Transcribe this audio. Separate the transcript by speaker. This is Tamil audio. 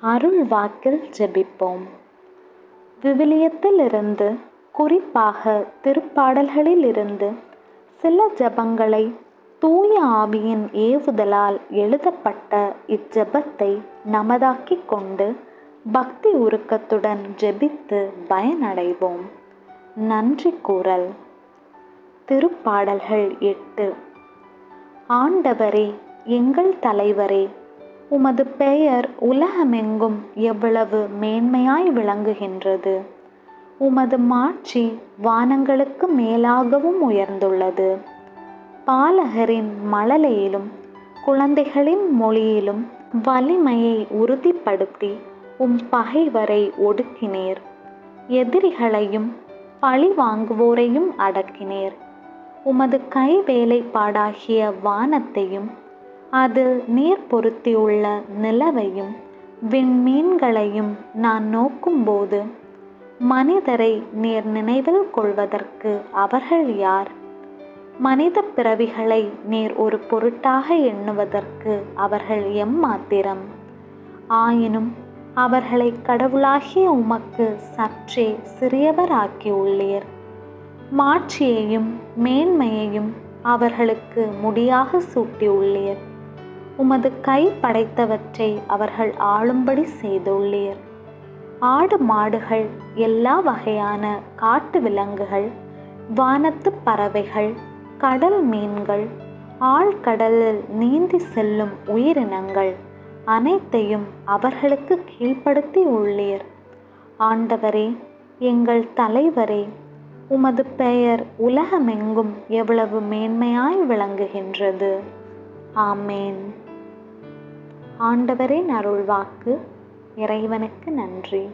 Speaker 1: அருள் வாக்கில் ஜெபிப்போம். விவிலியத்திலிருந்து குறிப்பாக திருப்பாடல்களிலிருந்து சில ஜெபங்களை தூய ஆவியின் ஏவுதலால் எழுதப்பட்ட இச்செபத்தை நமதாக்கிக் கொண்டு பக்தி உருக்கத்துடன் ஜெபித்து பயனடைவோம். நன்றி கூறல். திருப்பாடல்கள் எட்டு. ஆண்டவரே எங்கள் தலைவரே உமது பெயர் உலகமெங்கும் எவ்வளவு மேன்மையாய் விளங்குகின்றது. உமது மாட்சி வானங்களுக்கு மேலாகவும் உயர்ந்துள்ளது. பாலகரின் மழலையிலும் குழந்தைகளின் மொழியிலும் வலிமையை உறுதிப்படுத்தி உம் பகைவரை ஒடுக்கினீர். எதிரிகளையும் பழி வாங்குவோரையும் அடக்கினீர். உமது கை வேலைப்பாடாகிய வானத்தையும் அதில் நீர் பொருத்தியுள்ள நிலவையும் விண்மீன்களையும் நான் நோக்கும்போது மனிதரை நீர் நினைவில் கொள்வதற்கு அவர்கள் யார்? மனித பிறவிகளை நீர் ஒரு பொருட்டாக எண்ணுவதற்கு அவர்கள் எம்மாத்திரம் ஆயினும் அவர்களை கடவுளாகிய உமக்கு சற்றே சிறியவராக்கியுள்ளீர். மாட்சியையும் மேன்மையையும் அவர்களுக்கு முடியாக சூட்டியுள்ளீர். உமது கை படைத்தவற்றை அவர்கள் ஆளும்படி செய்துள்ளீர். ஆடு மாடுகள் எல்லா வகையான காட்டு விலங்குகள் வானத்து பறவைகள் கடல் மீன்கள் ஆழ்கடலில் நீந்தி செல்லும் உயிரினங்கள் அனைத்தையும் அவர்களுக்கு கீழ்ப்படுத்தி உள்ளீர் ஆண்டவரே எங்கள் தலைவரே உமது பெயர் உலகமெங்கும் எவ்வளவு மேன்மையாய் விளங்குகின்றது. ஆமேன். ஆண்டவரின் அருள்வாக்கு இறைவனுக்கு நன்றி.